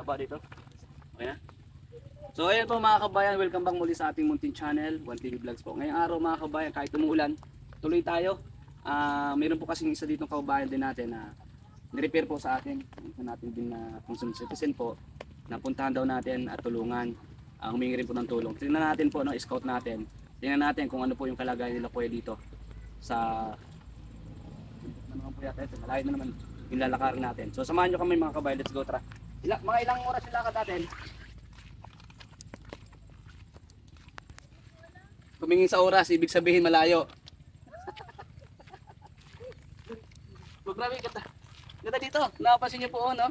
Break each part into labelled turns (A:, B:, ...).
A: Naba dito? Okay na? So ayan po mga kabayan, welcome back muli sa ating Muntin Channel, One TV Vlogs po. Ngayong araw mga kabayan, kahit umuulan, tuloy tayo. Ah, mayroon po kasing isa dito kabayan din natin na nirepair po sa atin. Ito natin din na concerned citizen po. Napuntahan daw natin at tulungan. Ah, humingi rin po ng tulong. Tingnan natin po, no, scout natin. Tingnan natin kung ano po yung kalagayan nila po dito sa ano po yata ito, malayo na naman yung lalakarin natin. So samahan nyo kami mga kabayan, let's go tara. Ila, mga ilang oras yung lakad natin? Tumingin sa oras, ibig sabihin malayo. so, grabe ganda. Ganda dito. Napapansin niyo po, oh, no?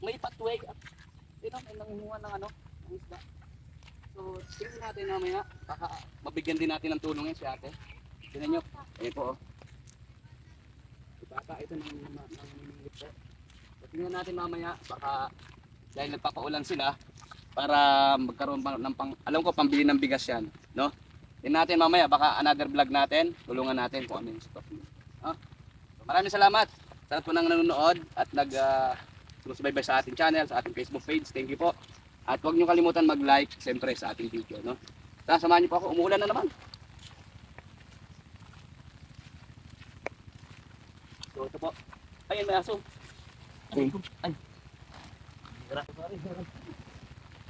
A: May pathway. Dito, may nangunguha ng ano, ng isda. So, tingnan natin mamaya. Baka mabigyan din natin ng tulong yan si ate. Tingnan nyo. Ayan po, oh. Baka ito ng ng ng ng- po. So, tingnan natin mamaya. Baka dahil nagpapaulan sila para magkaroon pa ng pang, alam ko pambili ng bigas yan, no? Tingnan natin mamaya, baka another vlog natin, tulungan natin kung ano yung stock niyo. Ah, so, maraming salamat sa lahat po nang nanonood at nag uh, susubaybay sa ating channel, sa ating Facebook page. Thank you po. At huwag niyo kalimutan mag-like, siyempre, sa ating video, no? Tara, samahan niyo po ako. Umuulan na naman. So, ito po. Ayun, may aso. Ay. Ay.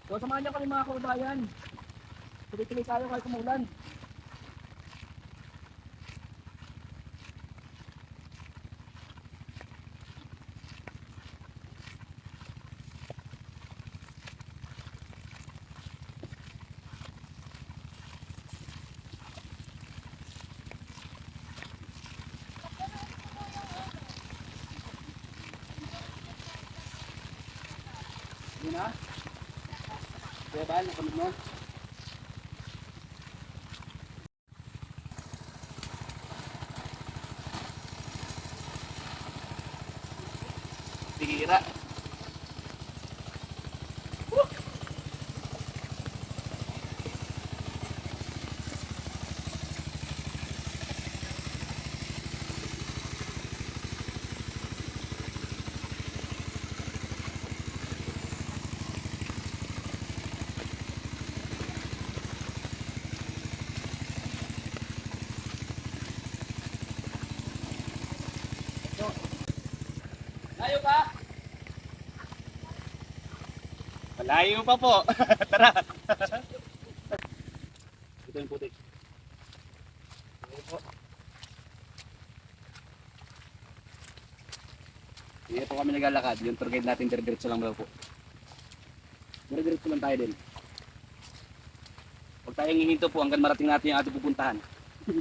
A: So, samahan niyo kami mga kababayan. Tuloy-tuloy tayo kahit umulan. Hindi na. Kaya ba, nakamit mo? Bihira. Layo ka?
B: Malayo pa po. Tara.
A: Ito yung putik. Ito po. Kami naglalakad. Yung tour guide natin, dire-diretso lang daw po. Dire-diretso lang tayo din. Huwag tayong hihinto po hanggang marating natin yung ating pupuntahan.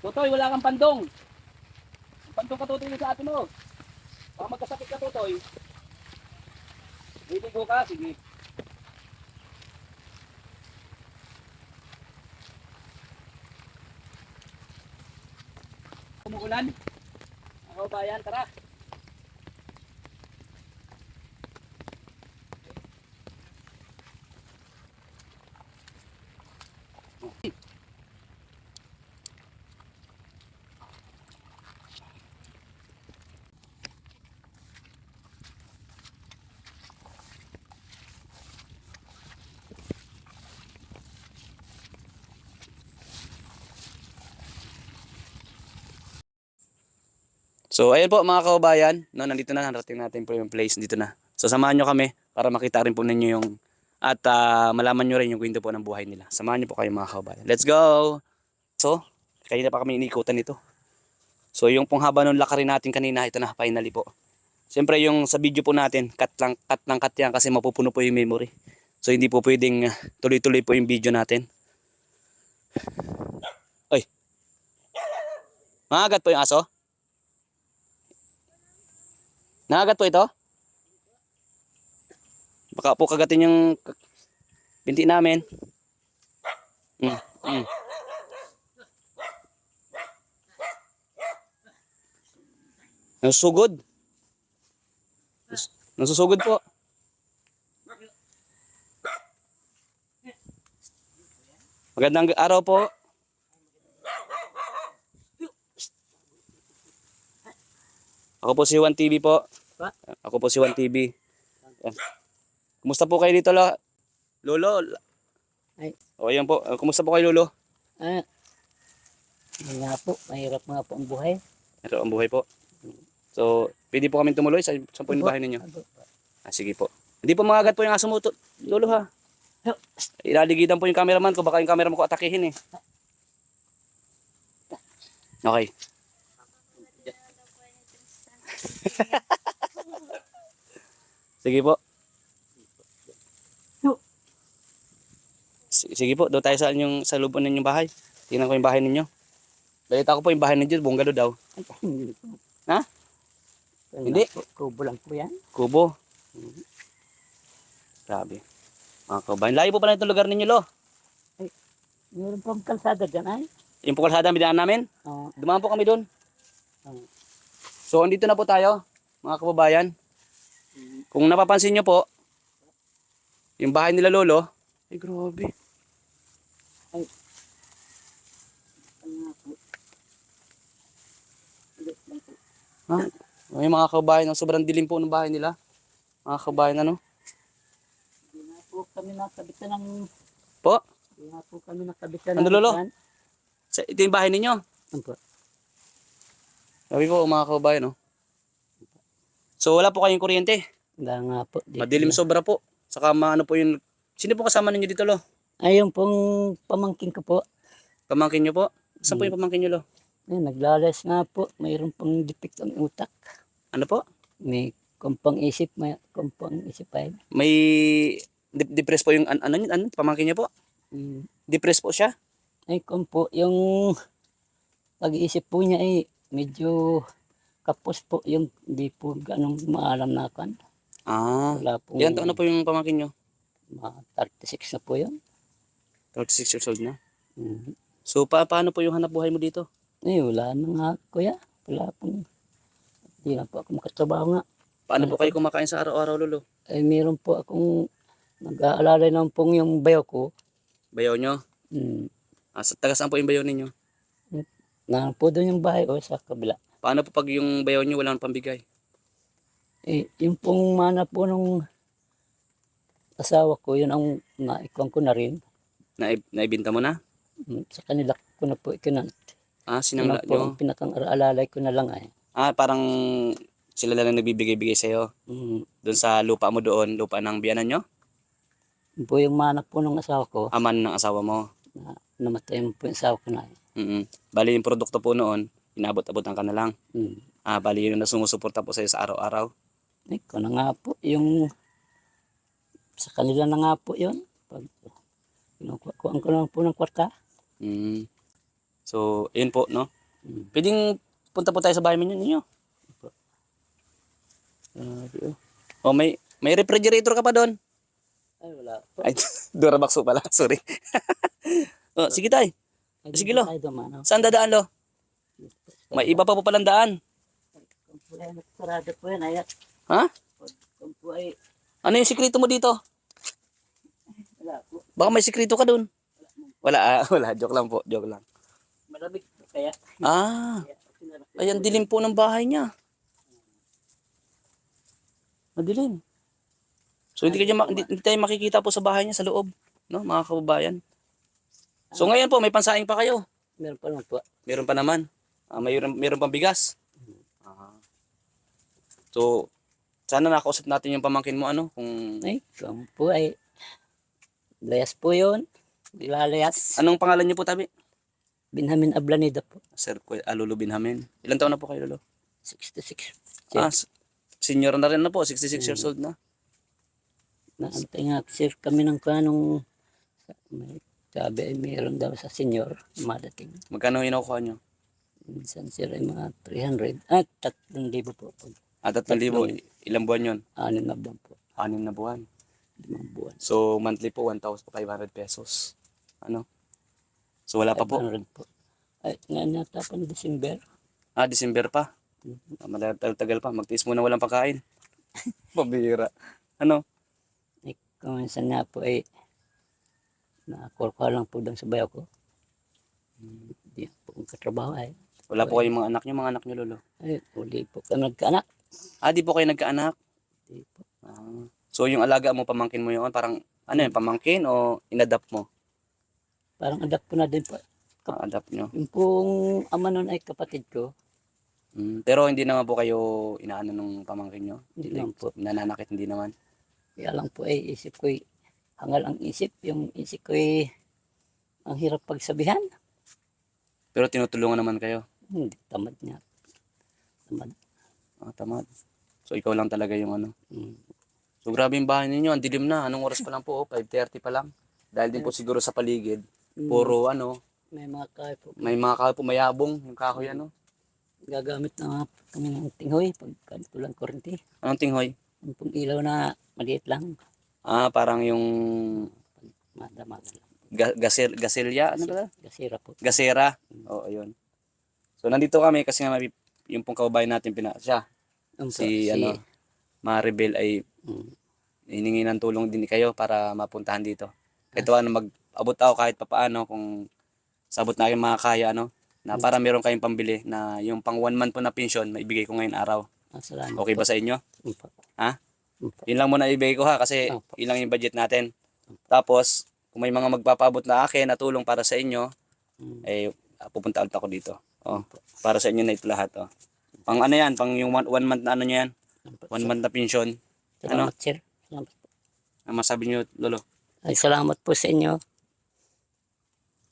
A: Totoy, wala kang pandong. Pandong ka tutoy sa atin mo. Baka magkasakit ka tutoy. Liligo ka, sige. Umuulan. Ako bayan, tara. So ayun po mga kababayan, no, nandito na, narating natin po yung place, dito na. So samahan nyo kami para makita rin po ninyo yung at ah, malaman nyo rin yung kwento po ng buhay nila. Samahan nyo po kayo mga kababayan. Let's go! So, kanina pa kami inikutan nito. So yung pong haba ng lakarin natin kanina, ito na, finally po. Siyempre yung sa video po natin, cut lang, cut lang cut yan kasi mapupuno po yung memory. So hindi po pwedeng ah, tuloy-tuloy po yung video natin. Oy! Mangagat po yung aso? Nakagat po ito? Baka po kagatin yung binti namin. Mm, mm. Ang sugod. Nasusugod po. Magandang araw po. Ako po si Juan TV po.
C: Pa?
A: Ako po si Juan TV. Yan. Kumusta po kayo dito, lo? Lolo?
C: Ay.
A: O, ayan po. Uh, Kumusta po kayo, Lolo?
C: Ah, yun nga po, mahirap nga po ang buhay.
A: Ito ang buhay po. So, pwede po kami tumuloy sa, sa po yung bahay ninyo. Ah, sige po. Hindi po magagat po yung aso mo, Lolo ha. Ilaligitan po yung cameraman ko, baka yung cameraman ko atakihin eh. Okay. Sige po. Sige po, doon tayo sa inyong sa lubon ninyong bahay. Tingnan ko yung bahay ninyo. Balita ko po yung bahay ninyo, bungalo daw.
C: Ay.
A: Ha? Hindi.
C: Kubo lang po yan.
A: Kubo. Grabe. Mga kabayan. Layo po pala itong lugar ninyo, lo.
C: Meron pong kalsada dyan ay.
A: Yung po kalsada ang bidaan namin.
C: Oh,
A: Dumaan po kami doon.
C: Oh.
A: So, andito na po tayo, mga kababayan. Kung napapansin nyo po, yung bahay nila lolo, ay grabe. Ha? May mga kababayan, ang sobrang dilim po ng bahay nila. Mga kababayan, ano?
C: Hindi nga po kami nakabitan ng...
A: Po?
C: Hindi po kami nakabitan
A: Ano, Lolo? Sa, ito yung bahay ninyo.
C: Ano po?
A: Sabi po, mga kababayan, no? So, wala po kayong kuryente.
C: Wala nga po. Di-
A: Madilim sobra po. Saka maano po yung... Sino po kasama ninyo dito, lo?
C: Ayun pong pamangkin ko po.
A: Pamangkin nyo po? Saan po yung pamangkin nyo, lo?
C: Ayun, naglalas nga po. Mayroon pong defect ang utak.
A: Ano po?
C: May kumpang isip, may kumpang isip ay.
A: May de- depressed po yung an- ano ano, pamangkin niya po.
C: Mm.
A: Depressed po siya.
C: Ay, kumpo, yung pag-iisip po niya ay medyo kapos po yung hindi po ganong maalam na kan.
A: Ah.
C: Wala po.
A: Yan taon na po yung pamangkin niyo.
C: Mga 36 na po yun.
A: 36 years old na.
C: Mm.
A: So pa paano po yung hanap buhay mo dito?
C: Ay, wala na nga, kuya. Wala pong, hindi na po ako makatrabaho nga.
A: Paano po kayo kumakain sa araw-araw, lolo?
C: Ay, meron po akong nag-aalalay ng pong yung bayo ko.
A: Bayaw nyo?
C: Mm.
A: Ah, sa taga saan po yung bayaw ninyo?
C: Na po doon yung bahay o sa kabila.
A: Paano po pag yung bayaw nyo walang pambigay?
C: Eh, yung pong mana po nung asawa ko, yun ang naikuan ko na rin.
A: Na naibinta mo na?
C: Mm, Sa kanila ko na po ikinan.
A: Ah, sinangla
C: na po
A: nyo?
C: ang pinakang alalay ko na lang ay.
A: Ah, parang sila na lang nagbibigay-bigay sa'yo.
C: Mm,
A: Doon sa lupa mo doon, lupa ng biyanan nyo?
C: yun po yung mana po ng asawa ko,
A: Aman ng asawa mo.
C: na namatay mo po yung asawa ko na ay.
A: Mm Bali yung produkto po noon, inabot-abotan ka na lang.
C: Mm.
A: Ah, bali yun na sumusuporta po sa'yo sa araw-araw.
C: Ko na nga po, yung sa kanila na nga po yun. Pag kinukuha ko lang po ng kwarta.
A: Mm. So, yun po, no?
C: Mm.
A: Pwedeng punta po tayo sa bahay ninyo. ninyo. Grabe, oh. May may refrigerator ka pa doon.
C: Ay, wala po.
A: Ay, Durabox pala. Sorry. oh, sige tay. Sige, lo. Saan dadaan lo? May iba pa po palang daan.
C: Sarado po yan, ayat.
A: Ha?
C: Ay,
A: Ano yung sikreto mo dito?
C: wala po.
A: Baka may sikreto ka doon. Wala, ah, wala. Joke lang po. Joke lang.
C: Malamig kaya.
A: Ah, ayan dilim po ng bahay niya. Madilim. So hindi, kayo, ma- hindi, hindi tayo makikita po sa bahay niya sa loob, no, mga kababayan. So ngayon po may pansaing pa kayo.
C: Meron pa naman po.
A: Meron pa naman. Ah, mayroon meron pang bigas. Ah. So sana nakausap natin yung pamangkin mo ano kung
C: Ay, kung po ay, layas po yun. Dilalayas.
A: anong pangalan niyo po tabi?
C: Binhamin Ablanida po.
A: Sir Kuya Alulu Binhamin. Ilan taon na po kayo lolo?
C: 66.
A: Ah, senior na rin na po, 66 years old na.
C: Naantay nga sir kami ng kanong may sabi ay meron daw sa senior madating.
A: Magkano yung nakukuha niyo?
C: Minsan sir ay mga 300 at 3,000 po.
A: Ah, 3,000. Ilang buwan yun?
C: anim na buwan po.
A: Anim na buwan.
C: Limang buwan.
A: So, monthly po, 1,500 pesos. Ano? So, wala pa po.
C: 500 po. Ay, nga nata pa ng December.
A: Ah, December pa.
C: Mhm.
A: Ah, Matagal-tagal pa. Magtiis muna walang pagkain. Pabira. Ano?
C: Kung minsan nga po ay nakakulkuha lang po doon sa bayaw ko. Hindi po kong katrabaho ay.
A: Wala po kayong mga anak niyo, mga anak niyo, lolo.
C: Ay, uli po kami nagkaanak.
A: Ah, di po kayo nagkaanak?
C: Hindi po.
A: Ah. So, yung alaga mo, pamangkin mo yun, parang, ano yun, pamangkin o inadapt mo?
C: Parang adapt ko na din po.
A: Ah, adapt nyo.
C: Yung pong ama nun ay kapatid ko.
A: Mm, pero hindi naman po kayo inaano nung pamangkin nyo?
C: Hindi naman po.
A: Nananakit, hindi naman.
C: Kaya lang po ay isip ko hangal ang isip. Yung isip ko ay ang hirap pagsabihan.
A: Pero tinutulungan naman kayo.
C: Hindi, tamad niya. Tamad.
A: Ah, tamad. So, ikaw lang talaga yung ano.
C: Mm.
A: So, grabe yung bahay ninyo. Ang dilim na. Anong oras pa lang po? Oh, 5.30 pa lang. Dahil din po siguro sa paligid.
C: Mm.
A: Puro ano,
C: May mga kahoy po.
A: may mga kahoy pumayabong. Yung kahoy ano.
C: Gagamit na nga po kami ng tinghoy pag ganito lang kurente.
A: Anong tinghoy?
C: Yung pong ilaw na maliit lang.
A: Ah, parang yung
C: Madamaga lang.
A: ga- gasir, gasilya. Ano ba?
C: Gasira po.
A: Gasera. Oo, ayun. So, nandito kami kasi nga may- yung pong kababayan natin pina siya.
C: Yung po,
A: Si, ano, Maribel ay
C: Mm.
A: hiningi ng tulong din kayo para mapuntahan dito. Ito ano, mag-abot ako kahit papaano kung sabot na aking mga kaya, ano, na para meron kayong pambili na yung pang one month po na pension, maibigay ko ngayon araw.
C: Ah, salamat
A: Okay
C: po.
A: ba sa inyo?
C: Mm.
A: Ha? Yun lang muna ibigay ko ha kasi
C: Opo.
A: yun lang yung budget natin. Tapos, kung may mga magpapaabot na akin na tulong para sa inyo,
C: Mm.
A: eh pupunta ulit ako dito. Oh, para sa inyo na ito lahat, oh. Pang ano yan, pang yung one, one month na ano niya yan, one month na pension.
C: Salamat, sir. Salamat po.
A: Ang masabi niyo, lolo?
C: Ay, salamat po sa inyo.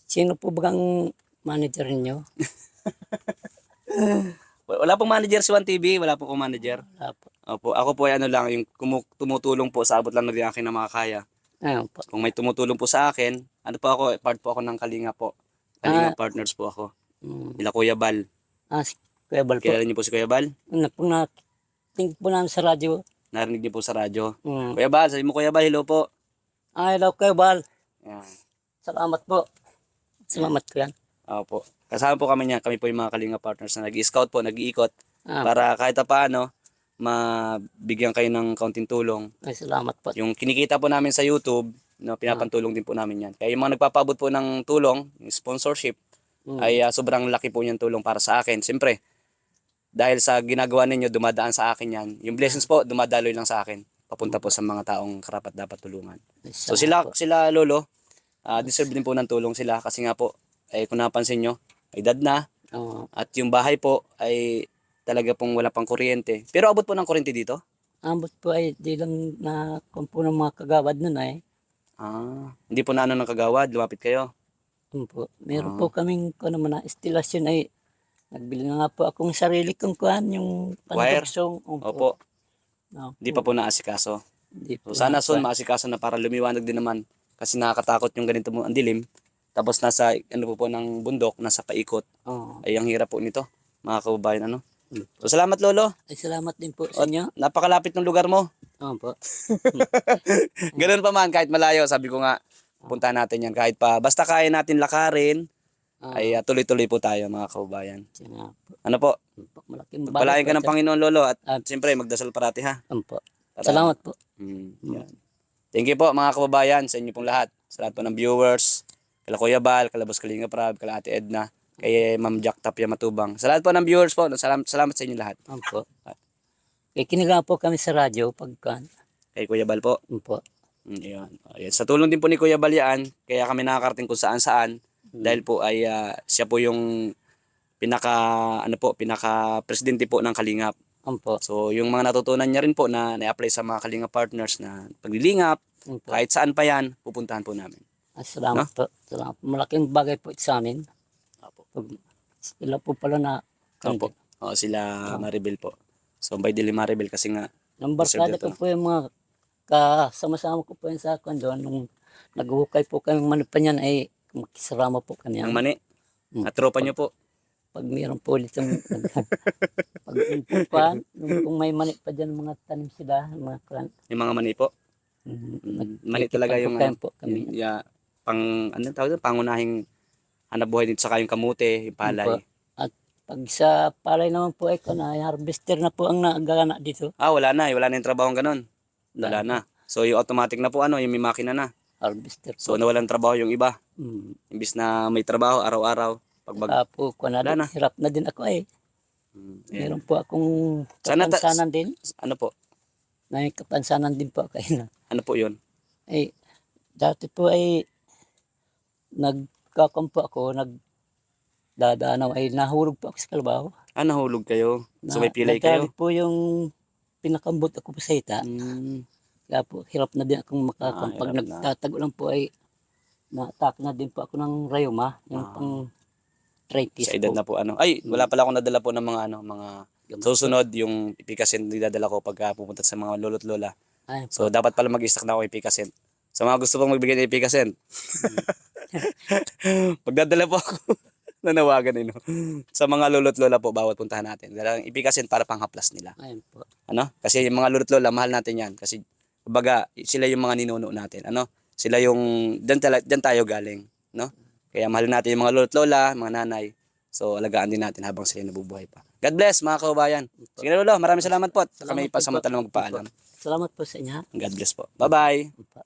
C: Sino po bagang manager ninyo?
A: Wala pong manager si One TV, wala po pong manager.
C: Wala po.
A: Opo, ako po ay ano lang, yung kumu- tumutulong po sa abot lang na din akin na makakaya.
C: Ayun po.
A: Kung may tumutulong po sa akin, ano po ako, part po ako ng Kalinga po. Kalinga
C: Ah.
A: partners po ako.
C: Mm.
A: Nila Kuya Bal.
C: Ah, si Kuya Bal po.
A: Kilala niyo po si Kuya Bal?
C: Ano po na, tingin po namin sa radyo.
A: Narinig niyo po sa radyo.
C: Mm.
A: Kuya Bal, sabi mo Kuya Bal, hello po.
C: Ah, hello Kuya Bal.
A: Yan.
C: Salamat po. Salamat ko yan.
A: Opo. Kasama po kami niya. Kami po yung mga Kalinga partners na nag-scout po, nag-iikot.
C: Ah,
A: Para kahit pa paano, mabigyan kayo ng kaunting tulong.
C: ay, salamat po.
A: Yung kinikita po namin sa YouTube, no, pinapantulong din po namin yan. Kaya yung mga nagpapabot po ng tulong, yung sponsorship,
C: Mm.
A: ay ah, sobrang laki po yung tulong para sa akin. Siyempre, dahil sa ginagawa ninyo, dumadaan sa akin yan. Yung blessings po, dumadaloy lang sa akin. Papunta po sa mga taong karapat dapat tulungan.
C: Ay,
A: So sila, sila lolo, ah, deserve din po ng tulong sila kasi nga po, ay kung napansin nyo, may edad na at yung bahay po ay talaga pong wala pang kuryente. Pero abot po ng kuryente dito?
C: Ambot po ay di lang na kung po ng mga kagawad nun ay.
A: Ah, hindi po na ano ng kagawad, lumapit kayo.
C: Yun po. Meron
A: Ah.
C: po kaming kung naman na instalasyon ay nagbili na nga po akong sarili kong kuhan yung
A: Wire?
C: pandugsong.
A: Opo,
C: Opo.
A: hindi pa po naasikaso.
C: Hindi po
A: So sana
C: na-
A: soon maasikaso na para lumiwanag din naman kasi nakakatakot yung ganito mo ang dilim. Tapos nasa ano po po ng bundok, nasa paikot.
C: Oo.
A: Ay ang hirap po nito, mga kababayan ano.
C: Mm.
A: So salamat lolo.
C: Ay, salamat din po sa inyo.
A: Napakalapit ng lugar mo.
C: Opo.
A: Ganun pa man kahit malayo, sabi ko nga puntahan natin yan kahit pa basta kaya natin lakarin
C: Ah,
A: ay ah, tuloy-tuloy po tayo mga kababayan.
C: po.
A: Ano po?
C: Malaking
A: Pagpalain ka ng Panginoon lolo at
C: Ah.
A: siyempre magdasal parati ha.
C: Opo.
A: Para-
C: Salamat po.
A: Mm, yan. Thank you po mga kababayan sa inyo pong lahat. Sa lahat po ng viewers. Kala Kuya Bal, kala Boss Kalinga Prab, kala Ate Edna, kay Ma'am Jack Tapia Matubang. Sa lahat po ng viewers po, salamat, salamat sa inyo lahat.
C: Opo. Kaya kiniga po kami sa radyo pagka.
A: Kay Kuya Bal po.
C: Opo.
A: Mm, yun. Ayan. Sa tulong din po ni Kuya Bal yan, kaya kami nakakarating kung saan saan. Dahil po ay ah, siya po yung pinaka ano po pinaka presidente po ng Kalingap.
C: Opo.
A: So yung mga natutunan niya rin po na na-apply sa mga Kalingap partners na paglilingap,
C: Opo.
A: kahit saan pa yan, pupuntahan po namin.
C: Ah, salamat po. Salamat. Malaking bagay po ito sa amin. Pag, sila po pala na
A: Opo. O, sila Maribel po. So by Dili Maribel kasi nga
C: Nung barkada
A: Deserve
C: ko po yung mga kasama-sama ko po yun sa kondo. Nung naghuhukay po kami manok pa niyan ay makisarama po kami.
A: ang mani.
C: Mm.
A: At tropa niyo po.
C: Pag mayroon po ulit yung pag nung kung may mani pa dyan mga tanim sila, mga kran.
A: Yung mga mani po.
C: Mm,
A: Mm, mani talaga yung,
C: nagkikipaghukayan po kami.
A: yung ya, pang ano tawag doon, pangunahing hanap buhay dito sa yung kamute, yung palay.
C: Opo. At Pag sa palay naman po ay na harvester na po ang nagana dito.
A: Ah, wala na. eh. Wala na yung trabaho ganun. Wala na. So yung automatic na po ano, yung may makina na.
C: Harvester
A: So
C: po.
A: nawalan trabaho yung iba.
C: Mm.
A: Imbis na may trabaho araw-araw. Pag bag...
C: Ah, po, kuha na
A: Wala na.
C: Hirap na din ako eh.
A: Mm, ayan.
C: Meron po akong
A: Sana ta-
C: kapansanan din.
A: Ano po?
C: May kapansanan din po ako. na.
A: Ano po yun?
C: Ay, dati po ay nagkakampo ako, nag dadanaw ay nahulog po ako sa kalabaw.
A: Ah, nahulog kayo. So may pilay kayo.
C: po yung pinakambot ako po sa ita.
A: Mm.
C: Kaya po, hirap na din akong makakam.
A: Ah,
C: Pag nagtatago lang po ay na-attack na din po ako ng rayuma. Yung
A: Ah.
C: pang arthritis
A: Sa edad
C: po.
A: na po ano. Ay, wala pala akong nadala po ng mga ano, mga
C: Gamot.
A: susunod yung ipikasin dinadala ko pagka pupunta sa mga lolo't lola.
C: Ay,
A: So dapat pala mag-stock na ako ipikasin. Sa mga gusto pong magbigay ng ipikasin. Magdadala po ako. Nanawagan eh, no? Sa mga lolo't lola po, bawat puntahan natin. Dala ng ipikasin para panghaplas nila.
C: ayun po.
A: Ano? Kasi yung mga lolo't lola, mahal natin yan. Kasi, kumbaga, sila yung mga ninuno natin. Ano? Sila yung, dyan, tala, dyan tayo galing. No? Kaya mahal natin yung mga lolo't lola, mga nanay. So, alagaan din natin habang sila nabubuhay pa. God bless, mga kaubayan. Sige na, lolo. Maraming salamat po. At Kami
C: Salamat po.
A: pasamantala magpaalam.
C: Salamat po sa inyo.
A: God bless po. Bye-bye.
C: pa.